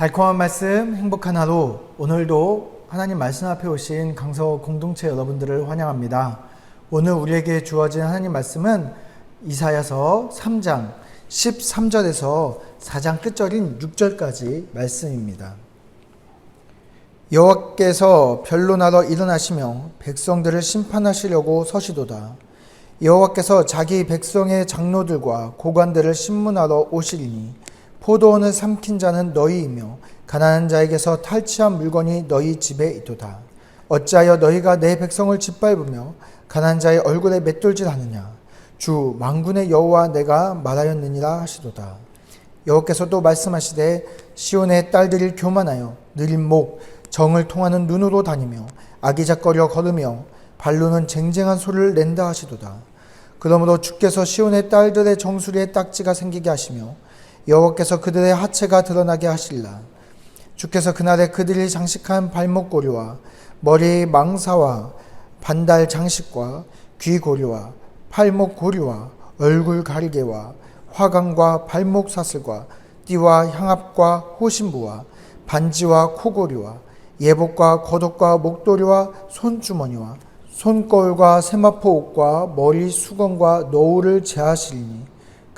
달콤한 말씀, 행복한 하루. 오늘도 하나님 말씀 앞에 오신 강서 공동체 여러분들을 환영합니다. 오늘 우리에게 주어진 하나님 말씀은 이사야서 3장 13절에서 4장 끝절인 6절까지 말씀입니다. 여호와께서 변론하러 일어나시며 백성들을 심판하시려고 서시도다. 여호와께서 자기 백성의 장로들과 고관들을 신문하러 오시리니 포도원을 삼킨 자는 너희이며 가난한 자에게서 탈취한 물건이 너희 집에 있도다. 어찌하여 너희가 내 백성을 짓밟으며 가난한 자의 얼굴에 맷돌질하느냐? 주 망군의 여호와 내가 말하였느니라 하시도다. 여호께서도 말씀하시되 시온의 딸들이 교만하여 느린 목 정을 통하는 눈으로 다니며 아기작거려 걸으며 발로는 쟁쟁한 소리를 낸다 하시도다. 그러므로 주께서 시온의 딸들의 정수리에 딱지가 생기게 하시며 여호와께서 그들의 하체가 드러나게 하실라. 주께서 그날에 그들이 장식한 발목고리와 머리 망사와 반달 장식과 귀고리와 팔목고리와 얼굴 가리개와 화관과 발목 사슬과 띠와 향압과 호신부와 반지와 코고리와 예복과 겉옷과 목도리와 손주머니와 손거울과 세마포 옷과 머리 수건과 노울을 제하시리니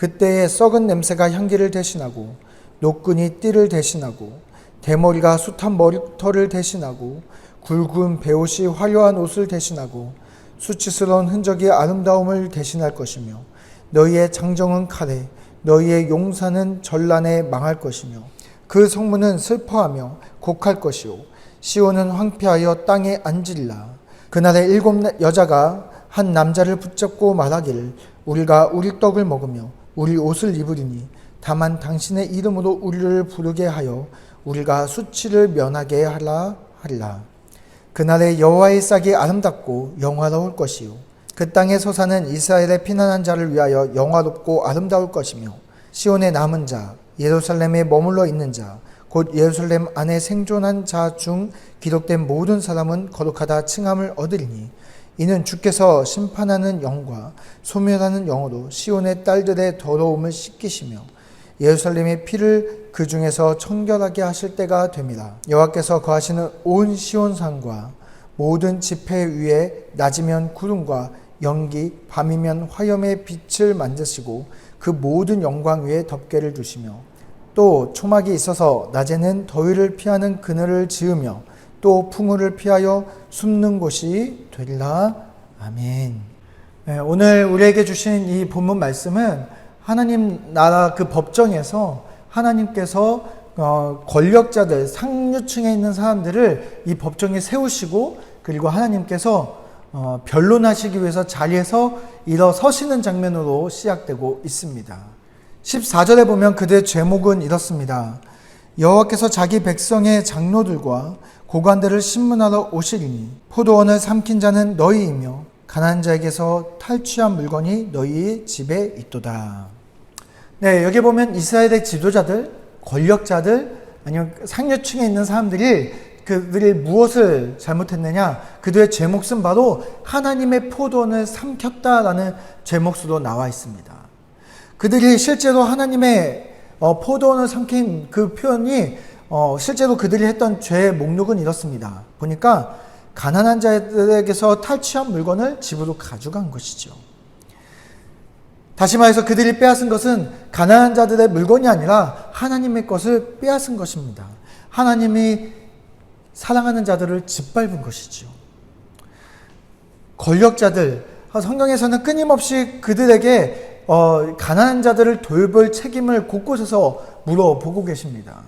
그때에 썩은 냄새가 향기를 대신하고 노끈이 띠를 대신하고 대머리가 숱한 머리털을 대신하고 굵은 배옷이 화려한 옷을 대신하고 수치스러운 흔적이 아름다움을 대신할 것이며 너희의 장정은 칼에 너희의 용사는 전란에 망할 것이며 그 성문은 슬퍼하며 곡할 것이요 시온은 황폐하여 땅에 앉으리라. 그날에 일곱 여자가 한 남자를 붙잡고 말하기를 우리가 우리 떡을 먹으며 우리 옷을 입으리니 다만 당신의 이름으로 우리를 부르게 하여 우리가 수치를 면하게 하라 하리라. 그날에 여호와의 싹이 아름답고 영화로울 것이요 그 땅에 서사는 이스라엘의 피난한 자를 위하여 영화롭고 아름다울 것이며 시온의 남은 자 예루살렘에 머물러 있는 자 곧 예루살렘 안에 생존한 자 중 기록된 모든 사람은 거룩하다 칭함을 얻으리니 이는 주께서 심판하는 영과 소멸하는 영으로 시온의 딸들의 더러움을 씻기시며 예루살렘의 피를 그 중에서 청결하게 하실 때가 됩니다. 여호와께서 거하시는 온 시온산과 모든 지폐 위에 낮이면 구름과 연기, 밤이면 화염의 빛을 만드시고 그 모든 영광 위에 덮개를 두시며 또 초막이 있어서 낮에는 더위를 피하는 그늘을 지으며 또 풍우를 피하여 숨는 곳이 되리라. 아멘. 네, 오늘 우리에게 주신 이 본문 말씀은 하나님 나라 그 법정에서 하나님께서 어, 권력자들, 상류층에 있는 사람들을 이 법정에 세우시고 그리고 하나님께서 어, 변론하시기 위해서 자리에서 일어서시는 장면으로 시작되고 있습니다. 14절에 보면 그들의 제목은 이렇습니다. 여호와께서 자기 백성의 장로들과 고관들을 신문하러 오시리니 포도원을 삼킨 자는 너희이며 가난한 자에게서 탈취한 물건이 너희 집에 있도다. 네, 여기 보면 이스라엘의 지도자들, 권력자들, 아니면 상류층에 있는 사람들이 그들이 무엇을 잘못했느냐? 그들의 제목은 바로 하나님의 포도원을 삼켰다라는 제목으로 나와 있습니다. 그들이 실제로 하나님의 어, 포도원을 삼킨 그 표현이 어, 실제로 그들이 했던 죄의 목록은 이렇습니다. 보니까 가난한 자들에게서 탈취한 물건을 집으로 가져간 것이죠. 다시 말해서 그들이 빼앗은 것은 가난한 자들의 물건이 아니라 하나님의 것을 빼앗은 것입니다. 하나님이 사랑하는 자들을 짓밟은 것이죠. 권력자들, 성경에서는 끊임없이 그들에게 어, 가난한 자들을 돌볼 책임을 곳곳에서 물어보고 계십니다.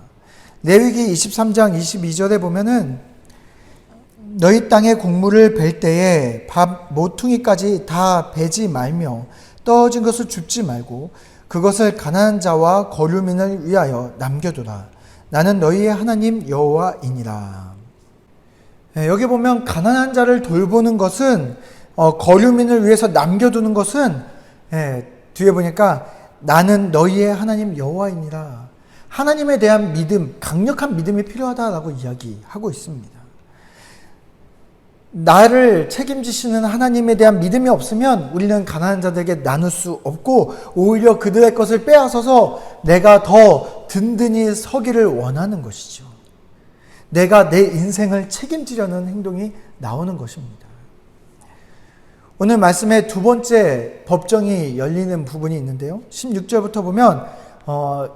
레위기 23장 22절에 보면은 너희 땅의 곡물을 벨 때에 밥 모퉁이까지 다 베지 말며 떨어진 것을 줍지 말고 그것을 가난한 자와 거류민을 위하여 남겨두라. 나는 너희의 하나님 여호와이니라. 예, 여기 보면 가난한 자를 돌보는 것은 어, 거류민을 위해서 남겨두는 것은 예, 뒤에 보니까 나는 너희의 하나님 여호와이니라. 하나님에 대한 믿음, 강력한 믿음이 필요하다라고 이야기하고 있습니다. 나를 책임지시는 하나님에 대한 믿음이 없으면 우리는 가난한 자들에게 나눌 수 없고 오히려 그들의 것을 빼앗아서 내가 더 든든히 서기를 원하는 것이죠. 내가 내 인생을 책임지려는 행동이 나오는 것입니다. 오늘 말씀의 두 번째 법정이 열리는 부분이 있는데요. 16절부터 보면 어,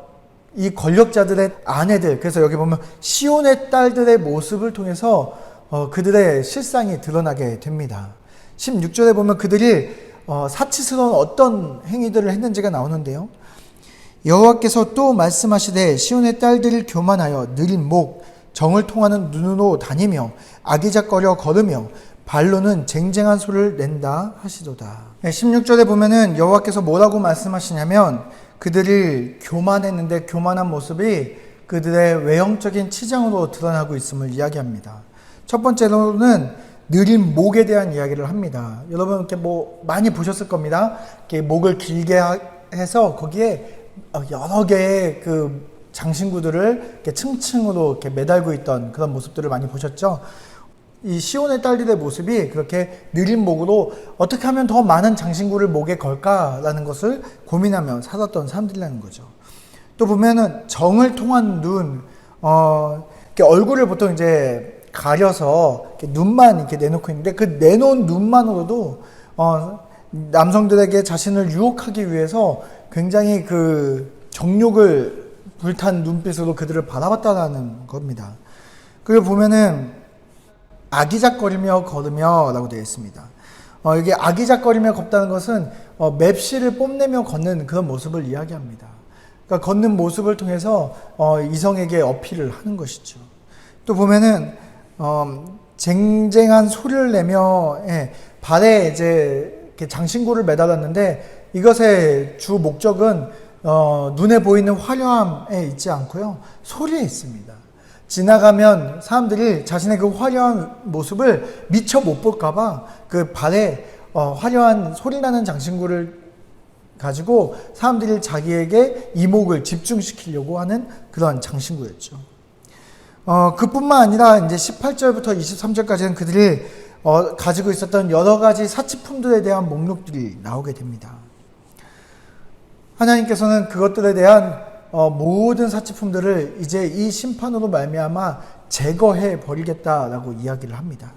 이 권력자들의 아내들 그래서 여기 보면 시온의 딸들의 모습을 통해서 어, 그들의 실상이 드러나게 됩니다. 16절에 보면 그들이 어, 사치스러운 어떤 행위들을 했는지가 나오는데요. 여호와께서 또 말씀하시되 시온의 딸들을 교만하여 느린 목 정을 통하는 눈으로 다니며 아기작거려 걸으며 발로는 쟁쟁한 소리를 낸다 하시도다. 16절에 보면은 여호와께서 뭐라고 말씀하시냐면 그들이 교만했는데 교만한 모습이 그들의 외형적인 치장으로 드러나고 있음을 이야기합니다. 첫 번째로는 느린 목에 대한 이야기를 합니다. 여러분 이렇게 뭐 많이 보셨을 겁니다. 이렇게 목을 길게 해서 거기에 여러 개의 그 장신구들을 이렇게 층층으로 이렇게 매달고 있던 그런 모습들을 많이 보셨죠. 이 시온의 딸들의 모습이 그렇게 느린 목으로 어떻게 하면 더 많은 장신구를 목에 걸까라는 것을 고민하며 살았던 사람들이라는 거죠. 또 보면은 정을 통한 눈, 어, 이렇게 얼굴을 보통 이제 가려서 이렇게 눈만 이렇게 내놓고 있는데 그 내놓은 눈만으로도 어, 남성들에게 자신을 유혹하기 위해서 굉장히 그 정욕을 불탄 눈빛으로 그들을 바라봤다라는 겁니다. 그리고 보면은 아기작거리며 걸으며 라고 되어 있습니다. 어, 이게 아기작거리며 걷다는 것은 어, 맵시를 뽐내며 걷는 그런 모습을 이야기합니다. 그러니까 걷는 모습을 통해서 어, 이성에게 어필을 하는 것이죠. 또 보면은 어, 쟁쟁한 소리를 내며 예, 발에 이제 장신구를 매달았는데 이것의 주 목적은 어, 눈에 보이는 화려함에 있지 않고요 소리에 있습니다. 지나가면 사람들이 자신의 그 화려한 모습을 미처 못 볼까봐 그 발에 어, 화려한 소리나는 장신구를 가지고 사람들이 자기에게 이목을 집중시키려고 하는 그런 장신구였죠. 어, 그뿐만 아니라 이제 18절부터 23절까지는 그들이 어, 가지고 있었던 여러 가지 사치품들에 대한 목록들이 나오게 됩니다. 하나님께서는 그것들에 대한 어, 모든 사치품들을 이제 이 심판으로 말미암아 제거해 버리겠다라고 이야기를 합니다.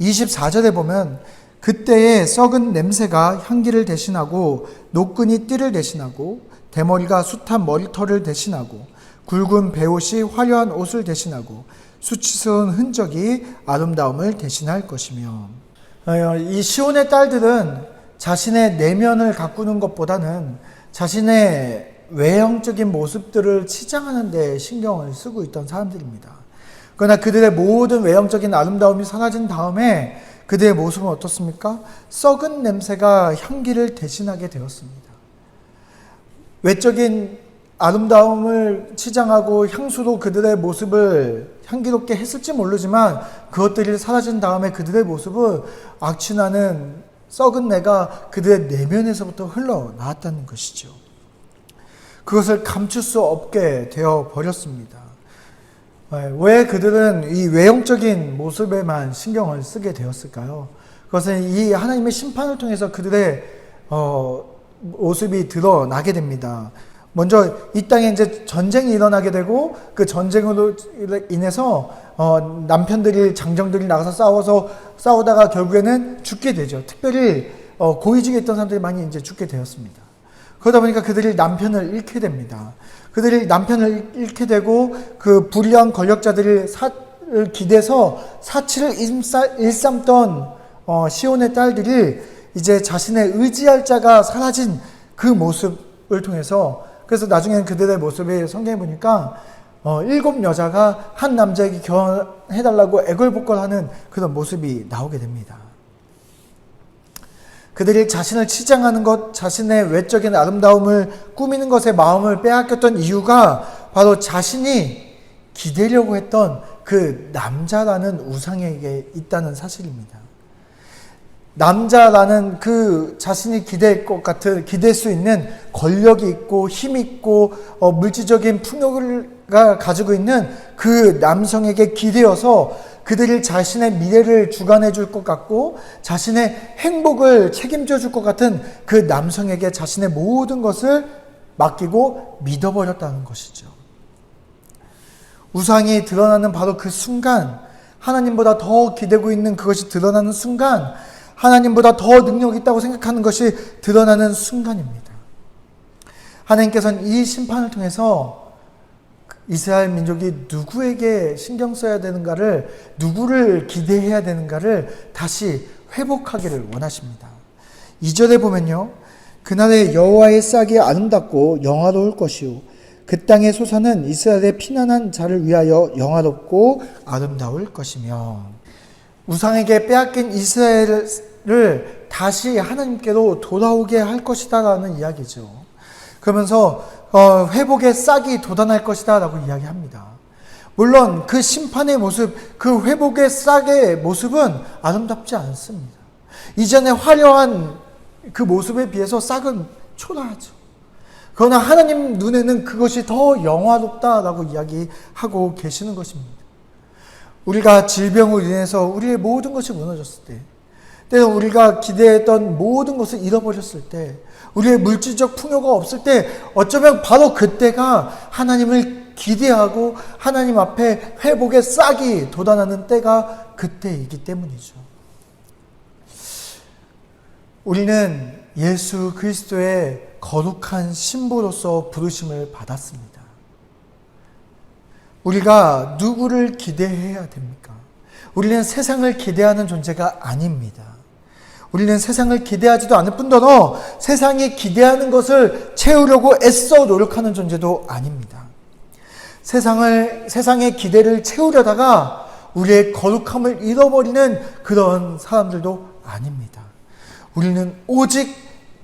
24절에 보면 그때의 썩은 냄새가 향기를 대신하고 노끈이 띠를 대신하고 대머리가 숱한 머리털을 대신하고 굵은 배옷이 화려한 옷을 대신하고 수치스러운 흔적이 아름다움을 대신할 것이며 어, 이 시온의 딸들은 자신의 내면을 가꾸는 것보다는 자신의 외형적인 모습들을 치장하는 데 신경을 쓰고 있던 사람들입니다. 그러나 그들의 모든 외형적인 아름다움이 사라진 다음에 그들의 모습은 어떻습니까? 썩은 냄새가 향기를 대신하게 되었습니다. 외적인 아름다움을 치장하고 향수로 그들의 모습을 향기롭게 했을지 모르지만 그것들이 사라진 다음에 그들의 모습은 악취나는 썩은 내가 그들의 내면에서부터 흘러나왔다는 것이죠. 그것을 감출 수 없게 되어 버렸습니다. 네, 왜 그들은 이 외형적인 모습에만 신경을 쓰게 되었을까요? 그것은 이 하나님의 심판을 통해서 그들의 어, 모습이 드러나게 됩니다. 먼저 이 땅에 이제 전쟁이 일어나게 되고 그 전쟁으로 인해서 어, 남편들이 장정들이 나가서 싸워서 싸우다가 결국에는 죽게 되죠. 특별히 어, 고위직에 있던 사람들이 많이 이제 죽게 되었습니다. 그러다 보니까 그들이 남편을 잃게 됩니다. 그들이 남편을 잃게 되고 그 불량 권력자들을 사를 기대서 사치를 일삼 던 어, 시온의 딸들이 이제 자신의 의지할 자가 사라진 그 모습을 통해서 그래서 나중에는 그들의 모습이 성경에 보니까 어, 일곱 여자가 한 남자에게 결혼해달라고 애걸복걸하는 그런 모습이 나오게 됩니다. 그들이 자신을 치장하는 것, 자신의 외적인 아름다움을 꾸미는 것에 마음을 빼앗겼던 이유가 바로 자신이 기대려고 했던 그 남자라는 우상에게 있다는 사실입니다. 남자라는 그 자신이 기대할 것 같은 기댈 수 있는 권력이 있고 힘 있고 어, 물질적인 풍요가 가지고 있는 그 남성에게 기대어서 그들이 자신의 미래를 주관해 줄 것 같고 자신의 행복을 책임져 줄 것 같은 그 남성에게 자신의 모든 것을 맡기고 믿어버렸다는 것이죠. 우상이 드러나는 바로 그 순간 하나님보다 더 기대고 있는 그것이 드러나는 순간 하나님보다 더 능력 있다고 생각하는 것이 드러나는 순간입니다. 하나님께서는 이 심판을 통해서 이스라엘 민족이 누구에게 신경 써야 되는가를 누구를 기대해야 되는가를 다시 회복하기를 원하십니다. 2절에 보면요. 그날의 여호와의 싹이 아름답고 영화로울 것이요 그 땅의 소사는 이스라엘의 피난한 자를 위하여 영화롭고 아름다울 것이며 우상에게 빼앗긴 이스라엘을 다시 하나님께로 돌아오게 할 것이다라는 이야기죠. 그러면서 어, 회복의 싹이 돋아날 것이다라고 이야기합니다. 물론 그 심판의 모습, 그 회복의 싹의 모습은 아름답지 않습니다. 이전에 화려한 그 모습에 비해서 싹은 초라하죠. 그러나 하나님 눈에는 그것이 더 영화롭다라고 이야기하고 계시는 것입니다. 우리가 질병으로 인해서 우리의 모든 것이 무너졌을 때, 때로 우리가 기대했던 모든 것을 잃어버렸을 때, 우리의 물질적 풍요가 없을 때, 어쩌면 바로 그때가 하나님을 기대하고 하나님 앞에 회복의 싹이 돋아나는 때가 그때이기 때문이죠. 우리는 예수 그리스도의 거룩한 신부로서 부르심을 받았습니다. 우리가 누구를 기대해야 됩니까? 우리는 세상을 기대하는 존재가 아닙니다. 우리는 세상을 기대하지도 않을 뿐더러 세상이 기대하는 것을 채우려고 애써 노력하는 존재도 아닙니다. 세상을, 세상의 기대를 채우려다가 우리의 거룩함을 잃어버리는 그런 사람들도 아닙니다. 우리는 오직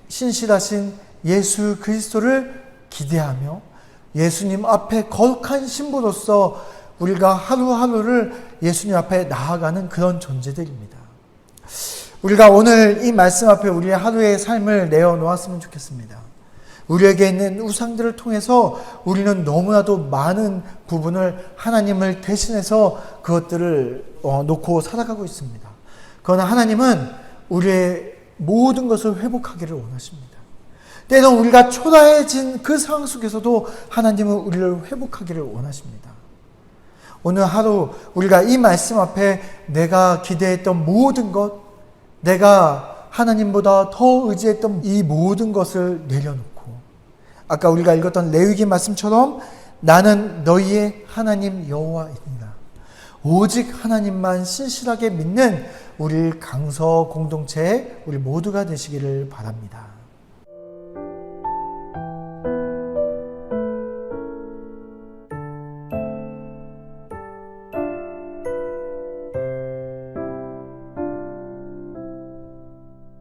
신실하신 예수 그리스도를 기대하며 예수님 앞에 거룩한 신부로서 우리가 하루하루를 예수님 앞에 나아가는 그런 존재들입니다. 우리가 오늘 이 말씀 앞에 우리의 하루의 삶을 내어 놓았으면 좋겠습니다. 우리에게 있는 우상들을 통해서 우리는 너무나도 많은 부분을 하나님을 대신해서 그것들을 어, 놓고 살아가고 있습니다. 그러나 하나님은 우리의 모든 것을 회복하기를 원하십니다. 때론 우리가 초라해진 그 상황 속에서도 하나님은 우리를 회복하기를 원하십니다. 오늘 하루 우리가 이 말씀 앞에 내가 기대했던 모든 것, 내가 하나님보다 더 의지했던 이 모든 것을 내려놓고 아까 우리가 읽었던 레위기 말씀처럼 나는 너희의 하나님 여호와이다. 오직 하나님만 신실하게 믿는 우리 강서 공동체 우리 모두가 되시기를 바랍니다.